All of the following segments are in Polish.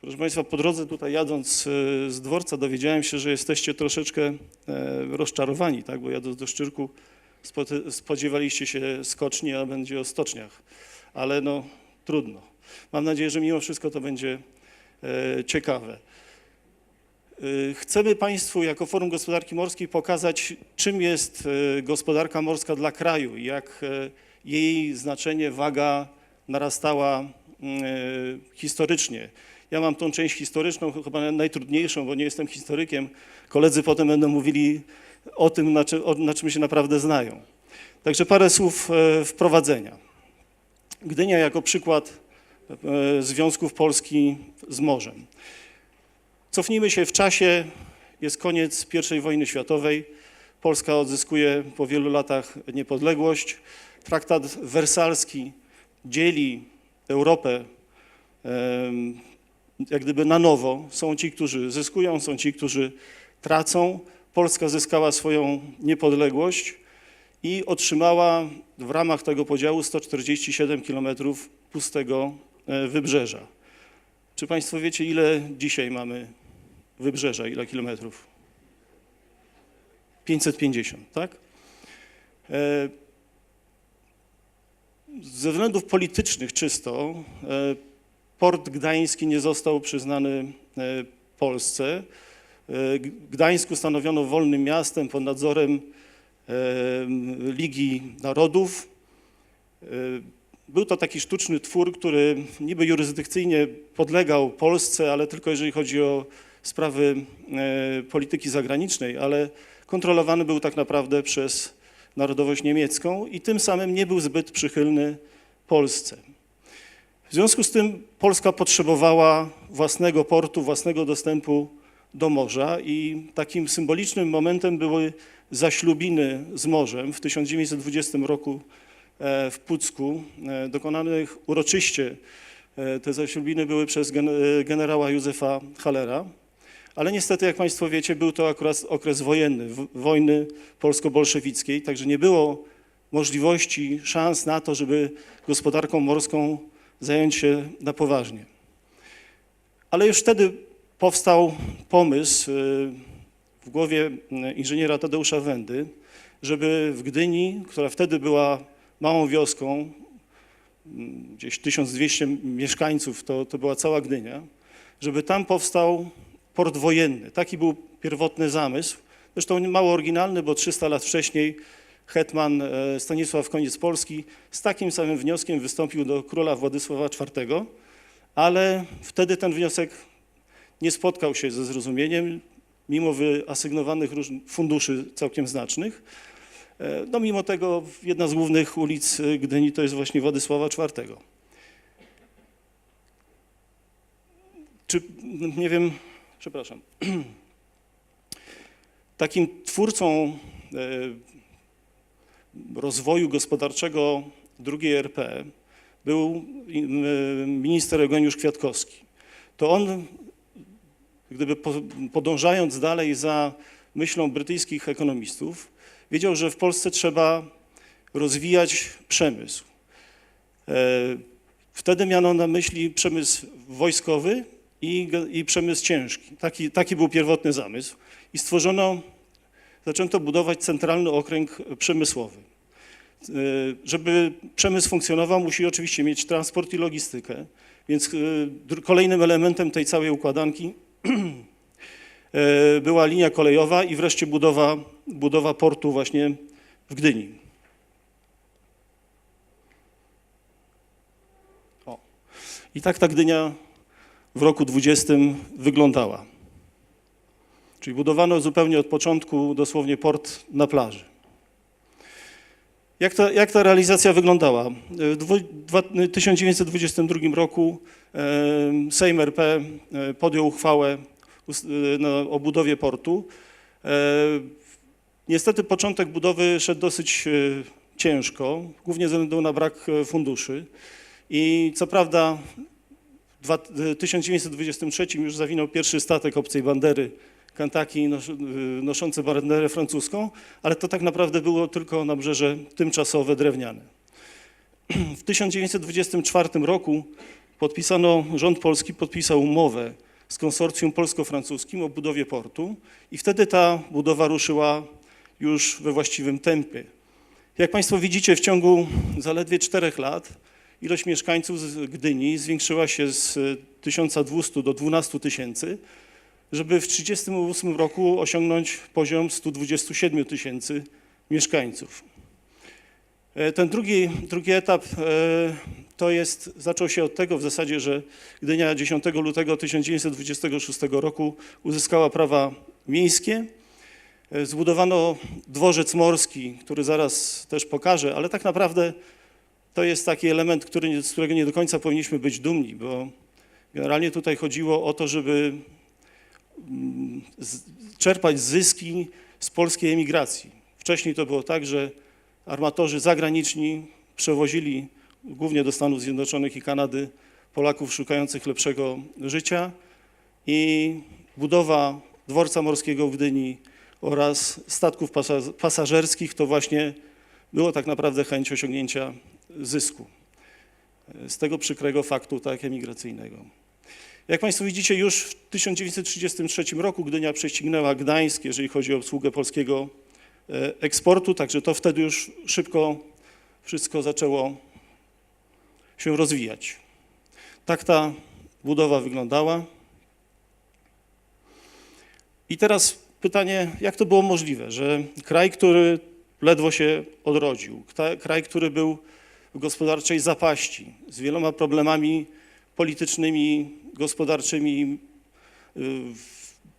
Proszę Państwa, po drodze tutaj jadąc e, z dworca dowiedziałem się, że jesteście troszeczkę e, rozczarowani, tak? bo jadąc do Szczyrku spodziewaliście się skoczni, a będzie o stoczniach. Ale no trudno. Mam nadzieję, że mimo wszystko to będzie e, ciekawe. E, Chcemy Państwu jako Forum Gospodarki Morskiej pokazać, czym jest gospodarka morska dla kraju jak jej znaczenie, waga narastała mm, historycznie. Ja mam tą część historyczną, chyba najtrudniejszą, bo nie jestem historykiem. Koledzy potem będą mówili o tym, na, czym, o, na czym się naprawdę znają. Także parę słów e, wprowadzenia. Gdynia jako przykład e, związków Polski z morzem. Cofnijmy się w czasie, jest koniec I wojny światowej. Polska odzyskuje po wielu latach niepodległość. Traktat wersalski dzieli Europę jak gdyby na nowo. Są ci, którzy zyskują, są ci, którzy tracą. Polska zyskała swoją niepodległość i otrzymała w ramach tego podziału 147 kilometrów pustego e, wybrzeża. Czy Państwo wiecie, ile dzisiaj mamy wybrzeża, ile kilometrów? 550, tak? E, Ze względów politycznych czysto e, port gdański nie został przyznany e, Polsce. E, G- Gdańsk ustanowiono wolnym miastem pod nadzorem e, Ligi Narodów. Był to taki sztuczny twór, który niby jurysdykcyjnie podlegał Polsce, ale tylko jeżeli chodzi o sprawy polityki zagranicznej, ale kontrolowany był tak naprawdę przez narodowość niemiecką i tym samym nie był zbyt przychylny Polsce. W związku z tym Polska potrzebowała własnego portu, własnego dostępu do morza i takim symbolicznym momentem były zaślubiny z morzem w 1920 roku e, w Pucku, e, dokonanych uroczyście. E, Te zaślubiny były przez gen- generała Józefa Hallera, ale niestety, jak Państwo wiecie, był to akurat okres wojenny, wojny polsko-bolszewickiej, także nie było możliwości, szans na to, żeby gospodarką morską zająć się na poważnie. Ale już wtedy powstał pomysł y, w głowie y, inżyniera Tadeusza Wędy, żeby w Gdyni, która wtedy była małą wioską, gdzieś 1200 mieszkańców, to, to była cała Gdynia, żeby tam powstał port wojenny. Taki był pierwotny zamysł. Zresztą mało oryginalny, bo 300 lat wcześniej hetman e, Stanisław Koniec Polski z takim samym wnioskiem wystąpił do króla Władysława IV, ale wtedy ten wniosek nie spotkał się ze zrozumieniem, mimo wyasygnowanych funduszy całkiem znacznych. E, No mimo tego jedna z głównych ulic e, Gdyni to jest właśnie Władysława IV. Czy, nie wiem, przepraszam, takim twórcą rozwoju gospodarczego II RP był im, e, minister Eugeniusz Kwiatkowski. To on, gdyby po- podążając dalej za myślą brytyjskich ekonomistów, wiedział, że w Polsce trzeba rozwijać przemysł. E, Wtedy miano na myśli przemysł wojskowy i, i przemysł ciężki. Taki, taki był pierwotny zamysł. I stworzono, zaczęto budować centralny okręg przemysłowy. E, Żeby przemysł funkcjonował, musi oczywiście mieć transport i logistykę, więc e, kolejnym elementem tej całej układanki e, była linia kolejowa i wreszcie budowa, budowa portu właśnie w Gdyni. O. I tak ta Gdynia w roku 20 wyglądała. Czyli budowano zupełnie od początku dosłownie port na plaży. Jak ta, jak ta realizacja wyglądała? W dwu- dwa- 1922 roku Sejm RP e, podjął uchwałę e, o budowie portu. E, Niestety początek budowy szedł dosyć ciężko, głównie ze względu na brak funduszy. I co prawda w 1923 już zawinął pierwszy statek obcej bandery Kentucky nos, y, noszący banderę francuską, ale to tak naprawdę było tylko nabrzeże tymczasowe, drewniane. W 1924 roku podpisano, rząd polski podpisał umowę z konsorcjum polsko-francuskim o budowie portu i wtedy ta budowa ruszyła już we właściwym tempie. Jak Państwo widzicie, w ciągu zaledwie czterech lat ilość mieszkańców z Gdyni zwiększyła się z 1200 do 12 tysięcy, żeby w 1938 roku osiągnąć poziom 127 tysięcy mieszkańców. E, Ten drugi, drugi etap e, to jest, zaczął się od tego w zasadzie, że Gdynia 10 lutego 1926 roku uzyskała prawa miejskie. E, Zbudowano dworzec morski, który zaraz też pokażę, ale tak naprawdę to jest taki element, który, z którego nie do końca powinniśmy być dumni, bo generalnie tutaj chodziło o to, żeby czerpać zyski z polskiej emigracji. Wcześniej to było tak, że armatorzy zagraniczni przewozili głównie do Stanów Zjednoczonych i Kanady Polaków szukających lepszego życia i budowa dworca morskiego w Gdyni oraz statków pasa- pasażerskich to właśnie było tak naprawdę chęć osiągnięcia zysku z tego przykrego faktu tak emigracyjnego. Jak Państwo widzicie, już w 1933 roku Gdynia prześcignęła Gdańsk, jeżeli chodzi o obsługę polskiego e, eksportu, także to wtedy już szybko wszystko zaczęło się rozwijać. Tak ta budowa wyglądała. I teraz pytanie, jak to było możliwe, że kraj, który ledwo się odrodził, kraj, który był w gospodarczej zapaści, z wieloma problemami politycznymi, gospodarczymi, y,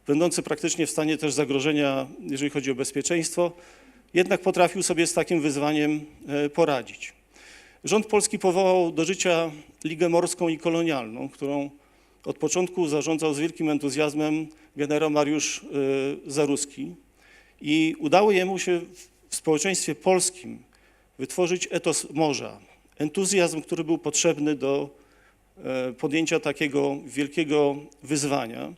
będący praktycznie w stanie też zagrożenia, jeżeli chodzi o bezpieczeństwo, jednak potrafił sobie z takim wyzwaniem e, poradzić. Rząd polski powołał do życia Ligę Morską i Kolonialną, którą od początku zarządzał z wielkim entuzjazmem generał Mariusz e, Zaruski i udało jemu się w społeczeństwie polskim wytworzyć etos morza, entuzjazm, który był potrzebny do podjęcia takiego wielkiego wyzwania.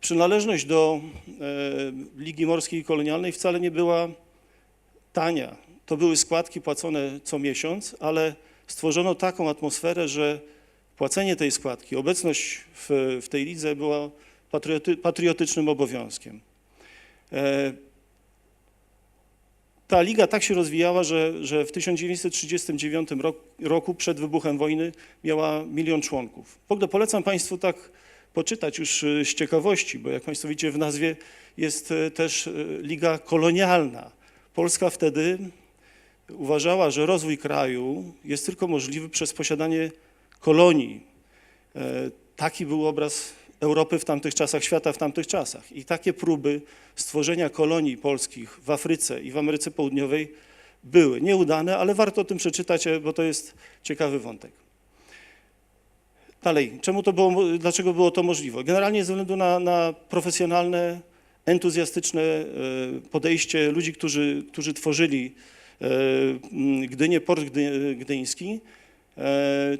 Przynależność do e, Ligi Morskiej i Kolonialnej wcale nie była tania. To były składki płacone co miesiąc, ale stworzono taką atmosferę, że płacenie tej składki, obecność w, w tej lidze była patrioty, patriotycznym obowiązkiem. Ta liga tak się rozwijała, że, że w 1939 rok, roku, przed wybuchem wojny, miała milion członków. W ogóle polecam Państwu tak poczytać już e, z ciekawości, bo jak Państwo widzicie w nazwie jest e, też e, liga kolonialna. Polska wtedy uważała, że rozwój kraju jest tylko możliwy przez posiadanie kolonii. E, Taki był obraz Europy w tamtych czasach, świata w tamtych czasach. I takie próby stworzenia kolonii polskich w Afryce i w Ameryce Południowej były nieudane, ale warto o tym przeczytać, e, bo to jest ciekawy wątek. Dalej, czemu to było, dlaczego było to możliwe? Generalnie ze względu na, na profesjonalne, entuzjastyczne e, podejście ludzi, którzy, którzy tworzyli e, Gdynię, port gdy, gdyński,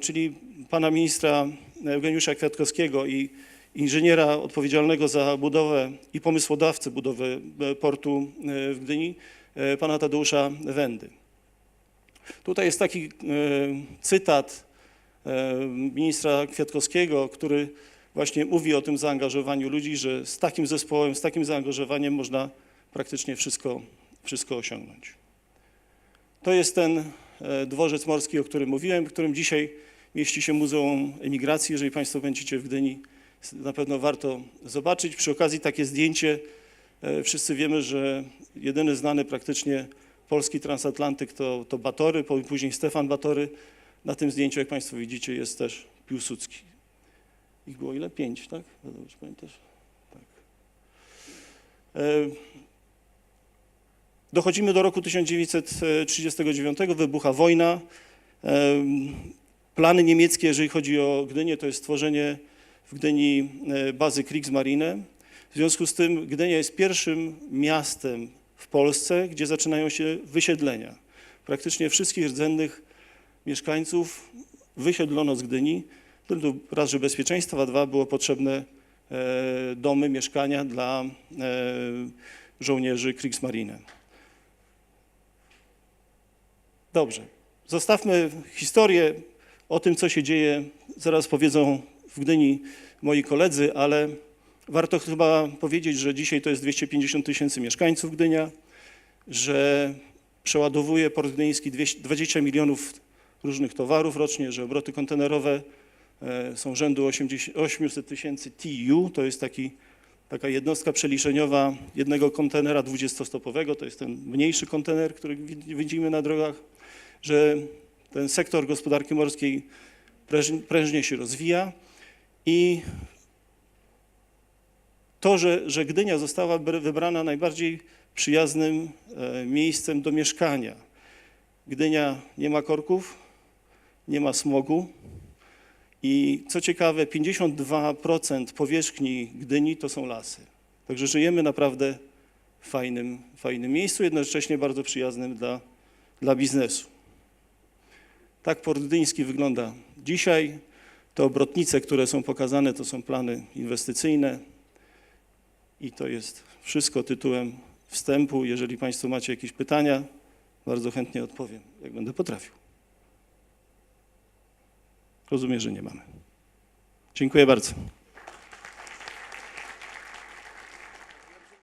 czyli pana ministra Eugeniusza Kwiatkowskiego i inżyniera odpowiedzialnego za budowę i pomysłodawcę budowy e, portu e, w Gdyni, e, pana Tadeusza Wendy. Tutaj jest taki cytat ministra Kwiatkowskiego, który właśnie mówi o tym zaangażowaniu ludzi, że z takim zespołem, z takim zaangażowaniem można praktycznie wszystko, wszystko osiągnąć. To jest ten dworzec morski, o którym mówiłem, w którym dzisiaj mieści się Muzeum Emigracji. Jeżeli Państwo będziecie w Gdyni, na pewno warto zobaczyć. Przy okazji takie zdjęcie, e, wszyscy wiemy, że jedyny znany praktycznie polski transatlantyk to, to Batory, później Stefan Batory. Na tym zdjęciu, jak Państwo widzicie, jest też Piłsudski. Ich było ile? Pięć, tak? Pamiętasz? Tak. E, Dochodzimy do roku 1939, wybucha wojna. Em, Plany niemieckie, jeżeli chodzi o Gdynię, to jest stworzenie w Gdyni e, bazy Kriegsmarine. W związku z tym Gdynia jest pierwszym miastem w Polsce, gdzie zaczynają się wysiedlenia. Praktycznie wszystkich rdzennych mieszkańców wysiedlono z Gdyni. Raz, że bezpieczeństwa, dwa, było potrzebne e, domy, mieszkania dla e, żołnierzy Kriegsmarine. Dobrze. Zostawmy historię o tym, co się dzieje zaraz powiedzą w Gdyni moi koledzy, ale warto chyba powiedzieć, że dzisiaj to jest 250 tysięcy mieszkańców Gdynia, że przeładowuje port gdyński 200 20 milionów różnych towarów rocznie, że obroty kontenerowe e, są rzędu 80 800 tysięcy TU, to jest taki, taka jednostka przeliczeniowa jednego kontenera 20-stopowego, to jest ten mniejszy kontener, który wid- widzimy na drogach, że ten sektor gospodarki morskiej pręż- prężnie się rozwija i to, że, że Gdynia została br- wybrana najbardziej przyjaznym e, miejscem do mieszkania. Gdynia nie ma korków, nie ma smogu i co ciekawe 52% powierzchni Gdyni to są lasy. Także żyjemy naprawdę w fajnym, fajnym miejscu, jednocześnie bardzo przyjaznym dla, dla biznesu. Tak port gdyński wygląda dzisiaj. Te obrotnice, które są pokazane, to są plany inwestycyjne. I to jest wszystko tytułem wstępu. Jeżeli Państwo macie jakieś pytania, bardzo chętnie odpowiem, jak będę potrafił. Rozumiem, że nie mamy. Dziękuję bardzo.